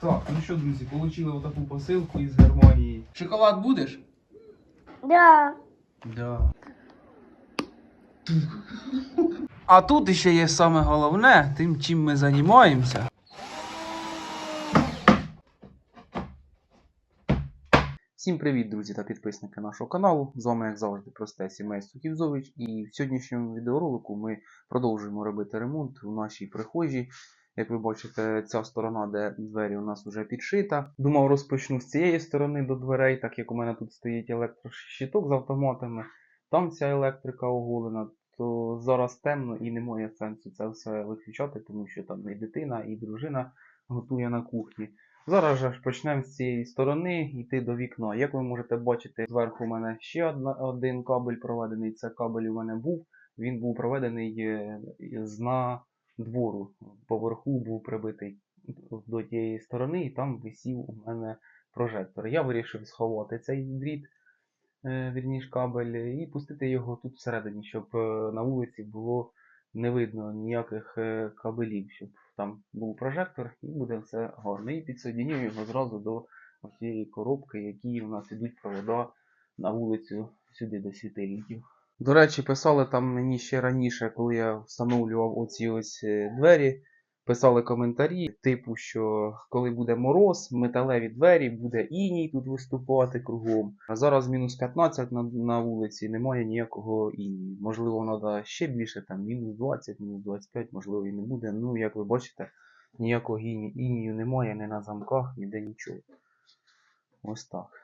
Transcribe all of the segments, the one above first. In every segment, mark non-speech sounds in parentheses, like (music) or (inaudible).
Так, ну що, друзі, отримали отаку посилку із Германії. Шоколад будеш? Да. Да. А тут ще є саме головне, тим, чим ми займаємося. Всім привіт, друзі та підписники нашого каналу. З вами, як завжди, просте сімейство Ківзович. І в сьогоднішньому відеоролику ми продовжуємо робити ремонт у нашій прихожій. Як ви бачите, ця сторона, де двері у нас вже підшита. Думав, розпочну з цієї сторони до дверей, так як у мене тут стоїть електрощиток з автоматами. Там ця електрика оголена, то зараз темно і немає сенсу це все виключати, тому що там і дитина, і дружина готує на кухні. Зараз же почнемо з цієї сторони йти до вікна. Як ви можете бачити, зверху у мене ще один кабель проведений. Це кабель у мене був. Він був проведений е, на двору. Поверху був прибитий до тієї сторони, і там висів у мене прожектор. Я вирішив сховати цей дріт, е, вірніш кабель, і пустити його тут всередині, щоб е, на вулиці було не видно ніяких е, кабелів, щоб там був прожектор і буде все гарно. І підсоединив його зразу до цієї коробки, які у нас ідуть провода на вулицю сюди до світильників. До речі, писали там мені ще раніше, коли я встановлював оці ось е, двері. Писали коментарі, типу, що коли буде мороз, металеві двері, буде іній тут виступати кругом. А зараз мінус 15 на, на вулиці, немає ніякого інію. Можливо, треба ще більше, там мінус 20, мінус 25, можливо, і не буде. Ну, як ви бачите, ніякого іні- інію немає, ні на замках, ніде нічого. Ось так.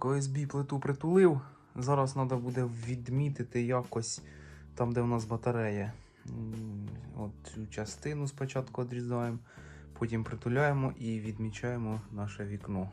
Так, ОСБ плиту притулив. Зараз треба буде відмітити якось там, де у нас батарея. От цю частину спочатку відрізаємо, потім притуляємо і відмічаємо наше вікно.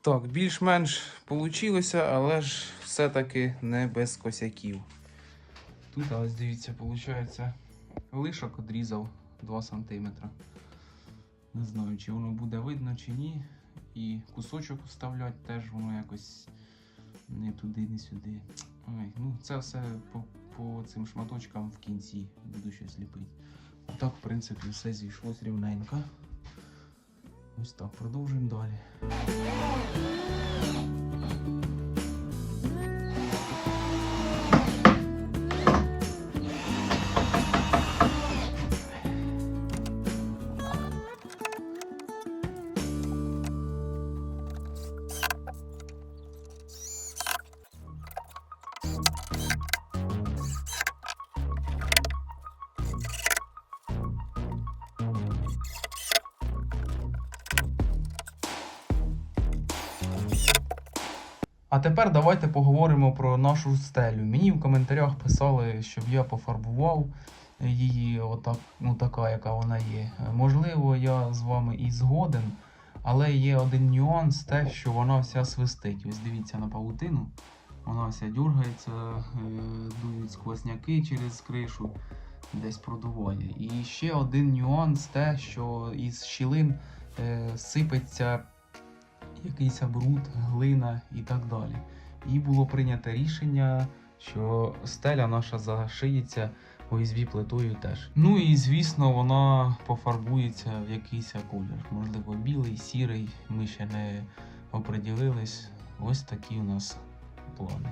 Так, більш-менш вийшло, але ж все-таки не без косяків. Тут, ось дивіться, виходить, лишок відрізав 2 см. Не знаю, чи воно буде видно, чи ні. І кусочок вставляти теж воно якось не туди, не сюди. Ой, ну це все по, по цим шматочкам в кінці буду щось ліпити. А так, в принципі, все зійшлось рівненько. Ось так, продовжуємо далі. А тепер давайте поговоримо про нашу стелю. Мені в коментарях писали, щоб я пофарбував її отак, ну така, яка вона є. Можливо, я з вами і згоден, але є один нюанс, те, що вона вся свистить. Ось дивіться на павутину. Вона вся дергається, е, дують сквозняки через кришу, десь продуває. І ще один нюанс те, що із щілин е, сипеться якийсь бруд, глина і так далі. І було прийнято рішення, що стеля наша зашиється ОСБ плитою теж. Ну і звісно, вона пофарбується в якийсь колір. Можливо, білий, сірий. Ми ще не оприділились. Ось такі у нас плани.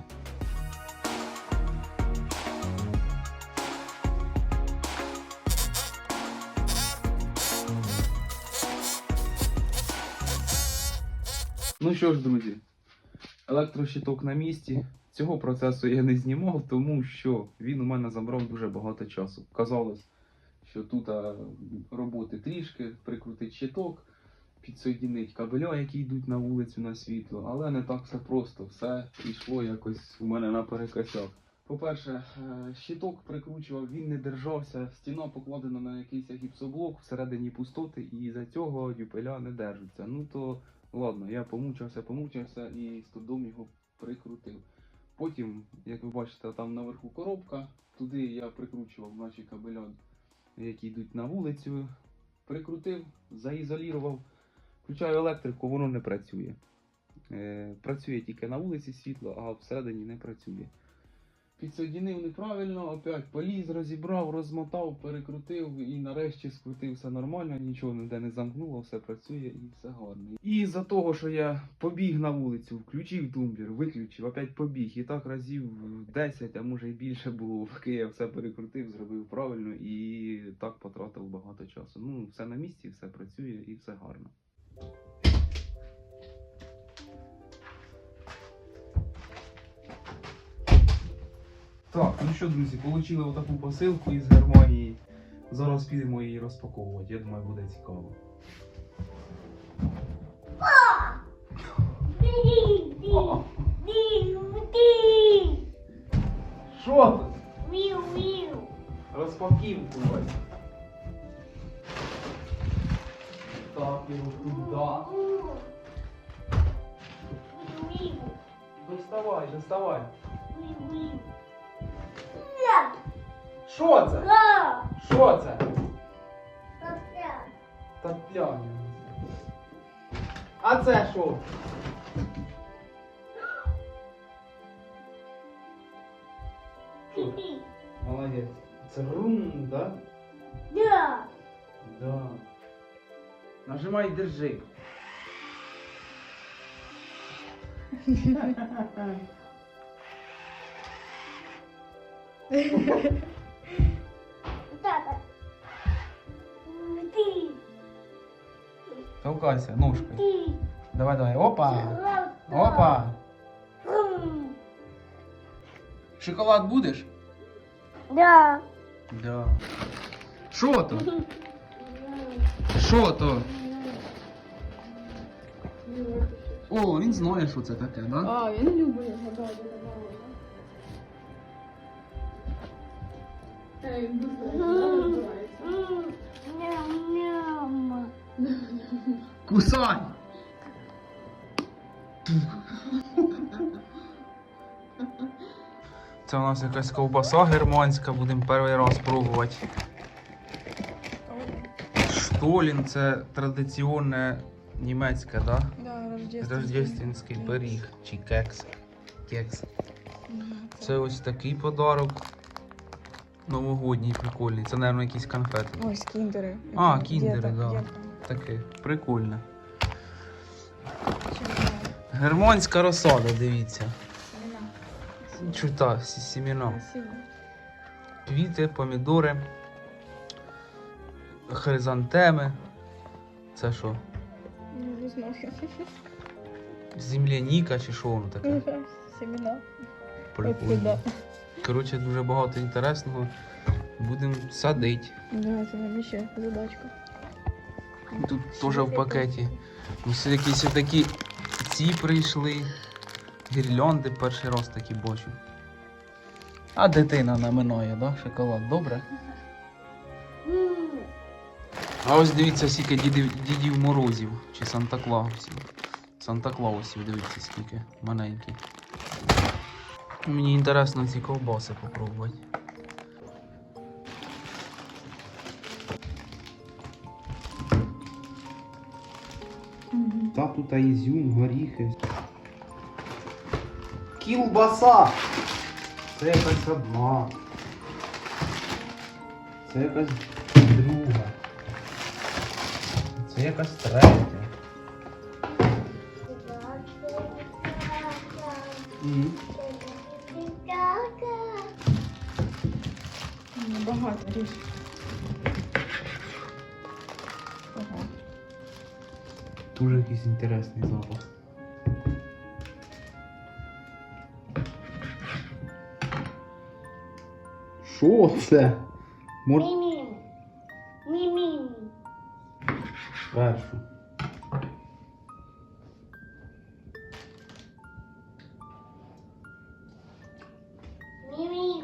Ну що ж, друзі, електрощиток на місці. Цього процесу я не знімав, тому що він у мене забрав дуже багато часу. Казалось, що тут роботи трішки, прикрутить щиток, підсоєдинить кабеля, які йдуть на вулицю на світло, але не так все просто. Все йшло якось у мене наперекосяк. По-перше, е, щиток прикручував, він не держався, стіна покладена на якийсь гіпсоблок всередині пустоти, і за цього дюпеля не держаться. Ну то ладно, я помучився, помучився і з додому його прикрутив. Потім, як ви бачите, там наверху коробка, туди я прикручував наші кабеля, які йдуть на вулицю. Прикрутив, заізолірував, включаю електрику, воно не працює. Е, працює тільки на вулиці світло, а всередині не працює. Підсоєдинив неправильно, опять поліз, розібрав, розмотав, перекрутив і нарешті скрутив все нормально, нічого ніде не замкнуло, все працює і все гарно. І за того, що я побіг на вулицю, включив тумблер, виключив, опять побіг. І так разів 10, а може і більше було, поки я все перекрутив, зробив правильно і так потратив багато часу. Ну, все на місці, все працює і все гарно. Так, ну що, друзі, отримали отаку посилку із Германії. Зараз підемо її розпаковувати. Я думаю, буде цікаво. Що тут? Розпаківку ось. Так, його туди. Доставай, доставай. Що це? Що це? Тапляня. А це що? Молодець. Це рум, да? Да. Нажимай, держи. (laughs) Толкайся, ножкой. Давай, давай. Опа! Опа! Шоколад будеш? Да. Да. Що то? Що то? О, він знає, що це таке, да? А, він любить гадати, гадати. Кусай! Це у нас якась ковбаса германська, будемо перший раз пробувати. Штолін це традиційне німецьке, да? Да, рождественський. Пиріг чи кекс. Кекс. Це ось такий подарок. Новогодній, прикольний. Це, мабуть, якісь конфети. Ось кіндери. А, кіндери, Діта, да. Діта. Таке, прикольне. Германська розсада, дивіться. Чута, сі- сімена. Красиво. Квіти, помідори, хризантеми. Це що? Не знаю. Земляніка чи що воно таке? Семена. Прикольно. Коротше, дуже багато інтересного. Будемо садити. Да, це нам ще задачка. Тут теж в пакеті. Ось якісь такі ці прийшли. Гірлянди перший раз такі бачу. А дитина наминає, да? Шоколад, добре? А ось дивіться, скільки дідів, дідів морозів чи Санта Клаусів. Санта Клаусів, дивіться, скільки маленький. Мені інтересно ці ковбаси попробувати. Та тут ізюм, горіхи. Кілбаса! Це якась одна. Це якась друга. Це якась третя. Ну, багато річ. Дуже якийсь інтересний запах. Що це? Мор... Мімі. Мімі. Першу. Мімі.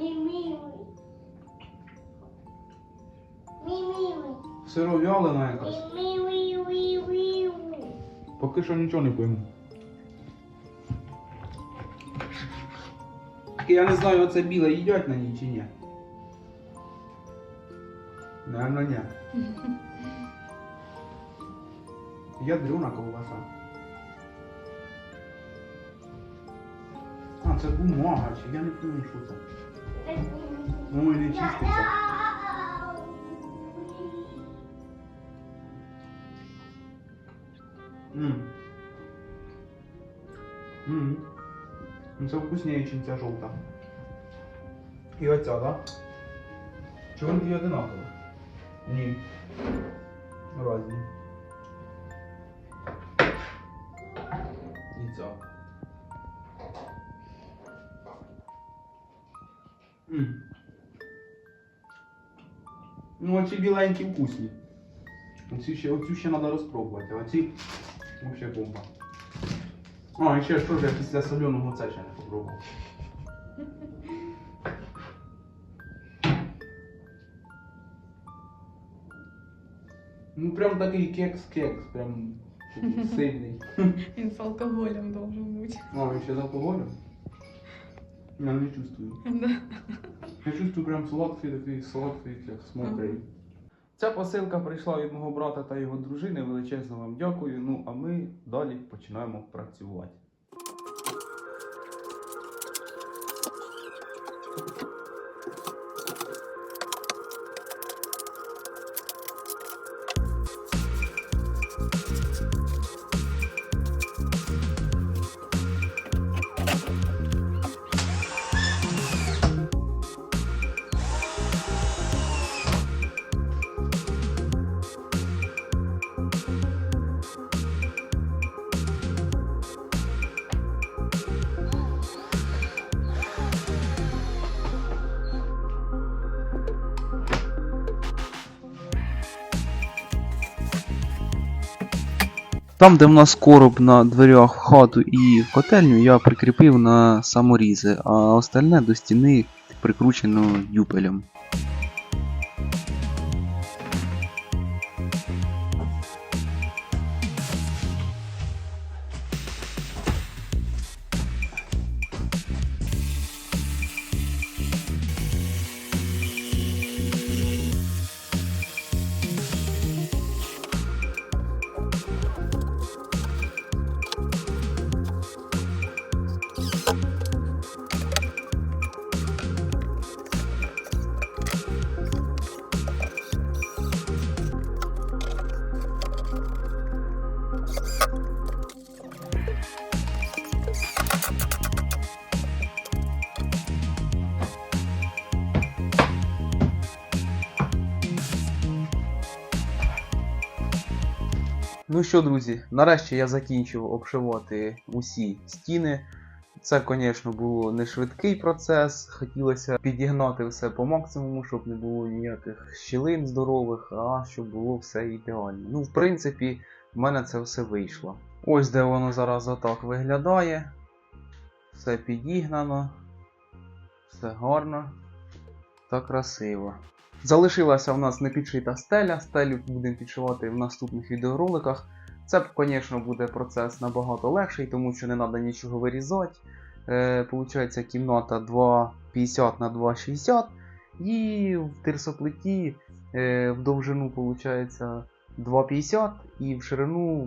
Мімі. Мімі. Сиров'ялина якась. Мімі. Поки що нічого не пойму. Я не знаю, оце біле їдять на ній чи ні. Наверно, ні. (laughs) Ядрена ковбаса. А, це бумага, чи я не пам'ятаю, що це. Ой, не чиститься. Ммм. Ммм. Ну це вкусніше, ніж ця жовта. І оця, так? Чи вони дві одинакові? Ні. Разні. І ця. Ммм. Ну, оці біленькі вкусні. Оці ще, оцю ще треба розпробувати, а оці взагалі бомба. А, і ще що ж я після соленого це ще не попробував. Ну прям такий кекс-кекс, прям такий сильний. Він з алкоголем должен бути. А, він ще з алкоголем? Я не чувствую. Да. Я чувствую прям сладкий такий сладкий як смотрей. Ця посилка прийшла від мого брата та його дружини. Величезно вам дякую. Ну а ми далі починаємо працювати. Там, де в нас короб на дверях в хату і в котельню, я прикріпив на саморізи, а остальне до стіни прикручено дюпелем. Ну що, друзі, нарешті я закінчив обшивати усі стіни. Це, звісно, було не швидкий процес. Хотілося підігнати все по максимуму, щоб не було ніяких щілин здорових, а щоб було все ідеально. Ну, в принципі, в мене це все вийшло. Ось де воно зараз отак виглядає. Все підігнано, все гарно та красиво. Залишилася в нас непідшита стеля. Стелю будемо підшивати в наступних відеороликах. Це, звісно, буде процес набагато легший, тому що не треба нічого вирізати. Е, Получається кімната 2,50 на 2,60 і в тирсоплиті е, в довжину виходить 2,50 і в ширину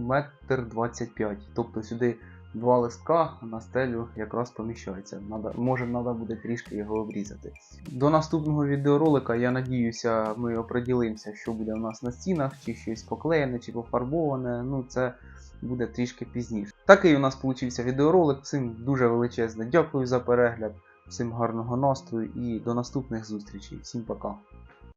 1,25 м. Тобто сюди два листка на стелю якраз поміщається. Надо, може, треба буде трішки його обрізати. До наступного відеоролика, я надіюся, ми оприділимося, що буде у нас на стінах, чи щось поклеєне, чи пофарбоване. Ну, це буде трішки пізніше. Такий у нас получився відеоролик. Всім дуже величезне дякую за перегляд, всім гарного настрою і до наступних зустрічей. Всім пока.